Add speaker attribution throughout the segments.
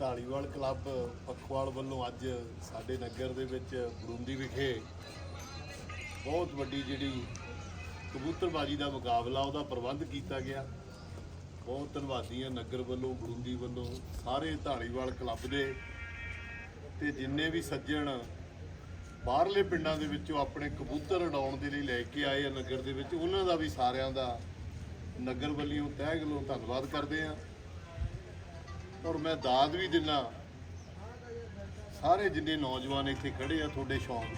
Speaker 1: Dhaliwal club Pakhowal ਵੱਲੋਂ ਅੱਜ ਸਾਡੇ ਨਗਰ ਦੇ ਵਿੱਚ ਬਰੁੰਦੀ ਵਿਖੇ ਬਹੁਤ ਵੱਡੀ ਜਿਹੜੀ ਕਬੂਤਰਬਾਜੀ ਦਾ ਮੁਕਾਬਲਾ ਉਹਦਾ ਪ੍ਰਬੰਧ ਕੀਤਾ ਗਿਆ। ਬਹੁਤ ਧੰਨਵਾਦੀ ਹਾਂ ਨਗਰ ਵੱਲੋਂ, ਬਰੂੰਦੀ ਵੱਲੋਂ, ਸਾਰੇ ਢਾਲੀਵਾਲ ਕਲੱਬ ਦੇ ਤੇ ਜਿੰਨੇ ਵੀ ਸੱਜਣ ਬਾਹਰਲੇ ਪਿੰਡਾਂ ਦੇ ਵਿੱਚੋਂ ਆਪਣੇ ਕਬੂਤਰ ਉਡਾਉਣ ਦੇ ਲਈ ਲੈ ਕੇ ਆਏ ਆ ਨਗਰ ਦੇ ਵਿੱਚ, ਉਹਨਾਂ ਦਾ ਵੀ ਸਾਰਿਆਂ ਦਾ ਨਗਰ ਵੱਲੋਂ ਤਹਿ ਦਿਲੋਂ ਧੰਨਵਾਦ ਕਰਦੇ ਆ। ਔਰ ਮੈਂ ਦਾਦ ਵੀ ਦਿੰਨਾ ਸਾਰੇ ਜਿੰਨੇ ਨੌਜਵਾਨ ਇੱਥੇ ਖੜੇ ਆ, ਤੁਹਾਡੇ ਸ਼ੌਂਕ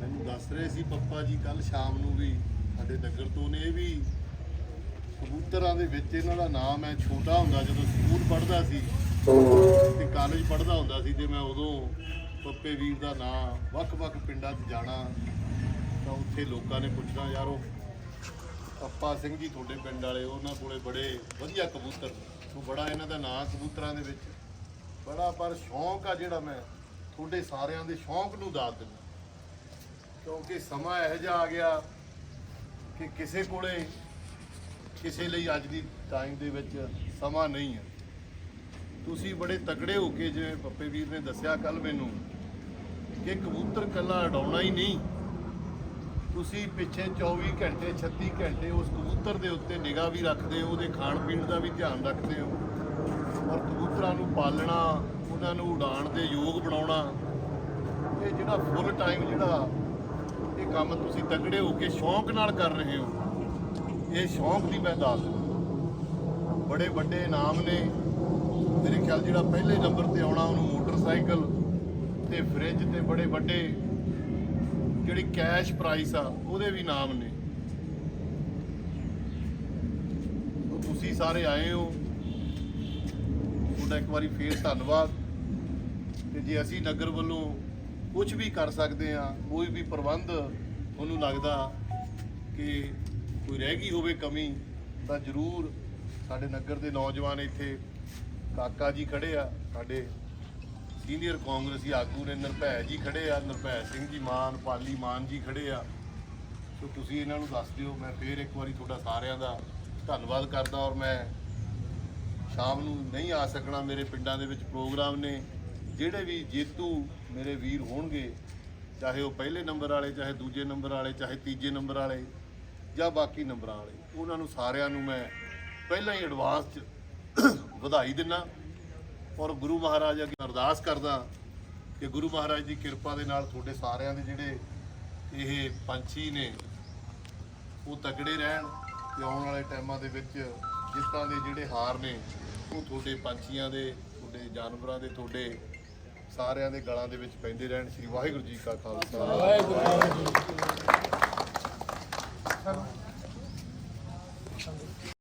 Speaker 1: ਮੈਨੂੰ ਦੱਸ ਰਹੇ ਸੀ ਪੱਪਾ ਜੀ ਕੱਲ ਸ਼ਾਮ ਨੂੰ ਵੀ ਸਾਡੇ ਨਗਰ ਤੋਂ ਨੇ, ਇਹ ਵੀ ਕਬੂਤਰਾਂ ਦੇ ਵਿੱਚ ਇਹਨਾਂ ਦਾ ਨਾਮ ਹੈ, ਛੋਟਾ ਹੁੰਦਾ ਜਦੋਂ ਸਕੂਲ ਪੜ੍ਹਦਾ ਸੀ ਤੇ ਕਾਲਜ ਪੜ੍ਹਦਾ ਹੁੰਦਾ ਸੀ ਤੇ ਮੈਂ ਉਦੋਂ ਪੱਪੇ ਵੀਰ ਦਾ ਨਾਮ ਵੱਖ-ਵੱਖ ਪਿੰਡਾਂ 'ਚ ਜਾਣਾ ਤਾਂ ਉੱਥੇ ਲੋਕਾਂ ਨੇ ਪੁੱਛਣਾ ਯਾਰ ਉਹ ਅੱਪਾ ਸਿੰਘ ਜੀ ਤੁਹਾਡੇ ਪਿੰਡ ਵਾਲੇ, ਉਹਨਾਂ ਕੋਲੇ ਬੜੇ ਵਧੀਆ ਕਬੂਤਰ ਨੇ। ਬੜਾ ਇਹਨਾਂ ਦਾ ਨਾਂ ਕਬੂਤਰਾਂ ਦੇ ਵਿੱਚ। ਬੜਾ ਪਰ ਸ਼ੌਂਕ ਆ ਜਿਹੜਾ ਮੈਂ ਤੁਹਾਡੇ ਸਾਰਿਆਂ ਦੇ ਸ਼ੌਂਕ ਨੂੰ ਦਾਤ ਦਿੰਦਾ। ਕਿਉਂਕਿ ਸਮਾਂ ਇਹੋ ਜਿਹਾ ਆ ਗਿਆ ਕਿ ਕਿਸੇ ਕੋਲੇ ਕਿਸੇ ਲਈ ਅੱਜ ਦੀ ਟਾਈਮ ਦੇ ਵਿੱਚ ਸਮਾਂ ਨਹੀਂ ਹੈ। ਤੁਸੀਂ ਬੜੇ ਤਕੜੇ ਹੋ ਕੇ ਜਿਵੇਂ ਪੱਪੇ ਵੀਰ ਨੇ ਦੱਸਿਆ ਕੱਲ ਮੈਨੂੰ ਕਿ ਕਬੂਤਰ ਕੱਲਾ ਉਡਾਉਣਾ ਹੀ ਨਹੀਂ। ਤੁਸੀਂ ਪਿੱਛੇ 24 ਘੰਟੇ 36 ਘੰਟੇ ਉਸ ਕਬੂਤਰ ਦੇ ਉੱਤੇ ਨਿਗਾਹ ਵੀ ਰੱਖਦੇ ਹੋ, ਉਹਦੇ ਖਾਣ ਪੀਣ ਦਾ ਵੀ ਧਿਆਨ ਰੱਖਦੇ ਹੋ ਔਰ ਕਬੂਤਰਾਂ ਨੂੰ ਪਾਲਣਾ, ਉਹਨਾਂ ਨੂੰ ਉਡਾਣ ਦੇ ਯੋਗ ਬਣਾਉਣਾ, ਇਹ ਜਿਹੜਾ ਫੁੱਲ ਟਾਈਮ ਜਿਹੜਾ ਇਹ ਕੰਮ ਤੁਸੀਂ ਤਕੜੇ ਹੋ ਕੇ ਸ਼ੌਂਕ ਨਾਲ ਕਰ ਰਹੇ ਹੋ, ਇਹ ਸ਼ੌਂਕ ਦੀ ਮੈਂ ਦੱਸ ਦਿੰਦਾ। ਬੜੇ ਵੱਡੇ ਇਨਾਮ ਨੇ ਮੇਰੇ ਖਿਆਲ ਜਿਹੜਾ ਪਹਿਲੇ ਨੰਬਰ ਤੇ ਆਉਣਾ, ਉਹਨੂੰ ਮੋਟਰਸਾਈਕਲ ਤੇ ਫ੍ਰਿਜ ਤੇ ਬੜੇ ਵੱਡੇ ਜਿਹੜੀ ਕੈਸ਼ ਪ੍ਰਾਈਸ ਆ, ਉਹਦੇ ਵੀ ਨਾਮ ਨੇ। ਤੁਸੀਂ ਸਾਰੇ ਆਏ ਹੋ। ਤੁਹਾਡਾ ਇੱਕ ਵਾਰੀ ਫੇਰ ਧੰਨਵਾਦ। ਤੇ ਜੇ ਅਸੀਂ ਨਗਰ ਵੱਲੋਂ ਕੁਝ ਵੀ ਕਰ ਸਕਦੇ ਆ, ਕੋਈ ਵੀ ਪ੍ਰਬੰਧ ਉਹਨੂੰ ਲੱਗਦਾ ਕਿ ਕੋਈ ਰਹਿ ਗਈ ਹੋਵੇ ਕਮੀ, ਤਾਂ ਜ਼ਰੂਰ ਸਾਡੇ ਨਗਰ ਦੇ ਨੌਜਵਾਨ ਇੱਥੇ ਕਾਕਾ ਜੀ ਖੜੇ ਆ, ਸਾਡੇ ਸੀਨੀਅਰ ਕਾਂਗਰਸੀ ਆਗੂ ਨੇ ਨਿਰਭੈ ਜੀ ਖੜੇ ਆ, ਨਿਰਭੈ ਸਿੰਘ ਜੀ ਮਾਨ, ਪਾਲੀ ਮਾਨ ਜੀ ਖੜੇ ਆ। ਸੋ ਤੁਸੀਂ ਇਹਨਾਂ ਨੂੰ ਦੱਸ ਦਿਓ, ਮੈਂ ਫੇਰ ਇੱਕ ਵਾਰੀ ਤੁਹਾਡਾ ਸਾਰਿਆਂ ਦਾ ਧੰਨਵਾਦ ਕਰਦਾ ਔਰ ਮੈਂ ਸ਼ਾਮ ਨੂੰ ਨਹੀਂ ਆ ਸਕਣਾ, ਮੇਰੇ ਪਿੰਡਾਂ ਦੇ ਵਿੱਚ ਪ੍ਰੋਗਰਾਮ ਨੇ। ਜਿਹੜੇ ਵੀ ਜੇਤੂ ਮੇਰੇ ਵੀਰ ਹੋਣਗੇ, ਚਾਹੇ ਉਹ ਪਹਿਲੇ ਨੰਬਰ ਵਾਲੇ, ਚਾਹੇ ਦੂਜੇ ਨੰਬਰ ਵਾਲੇ, ਚਾਹੇ ਤੀਜੇ ਨੰਬਰ ਵਾਲੇ ਜਾਂ ਬਾਕੀ ਨੰਬਰਾਂ ਵਾਲੇ, ਉਹਨਾਂ ਨੂੰ ਸਾਰਿਆਂ ਨੂੰ ਮੈਂ ਪਹਿਲਾਂ ਹੀ ਐਡਵਾਂਸ 'ਚ ਵਧਾਈ ਦਿੰਨਾ। ਔਰ ਗੁਰੂ ਮਹਾਰਾਜ ਅੱਗੇ ਅਰਦਾਸ ਕਰਦਾ ਕਿ ਗੁਰੂ ਮਹਾਰਾਜ ਦੀ ਕਿਰਪਾ ਦੇ ਨਾਲ ਤੁਹਾਡੇ ਸਾਰਿਆਂ ਦੇ ਜਿਹੜੇ ਇਹ ਪੰਛੀ ਨੇ, ਉਹ ਤਕੜੇ ਰਹਿਣ ਤੇ ਆਉਣ ਵਾਲੇ ਟਾਈਮਾਂ ਦੇ ਵਿੱਚ ਜਿੱਤਾਂ ਦੇ ਜਿਹੜੇ ਹਾਰ ਨੇ, ਉਹ ਤੁਹਾਡੇ ਪੰਛੀਆਂ ਦੇ, ਤੁਹਾਡੇ ਜਾਨਵਰਾਂ ਦੇ, ਤੁਹਾਡੇ ਸਾਰਿਆਂ ਦੇ ਗਲਾਂ ਦੇ ਵਿੱਚ ਪੈਂਦੇ ਰਹਿਣ। ਸ੍ਰੀ ਵਾਹਿਗੁਰੂ ਜੀ ਕਾ ਖਾਲਸਾ।
Speaker 2: ਵਾਹਿਗੁਰੂ ਜੀ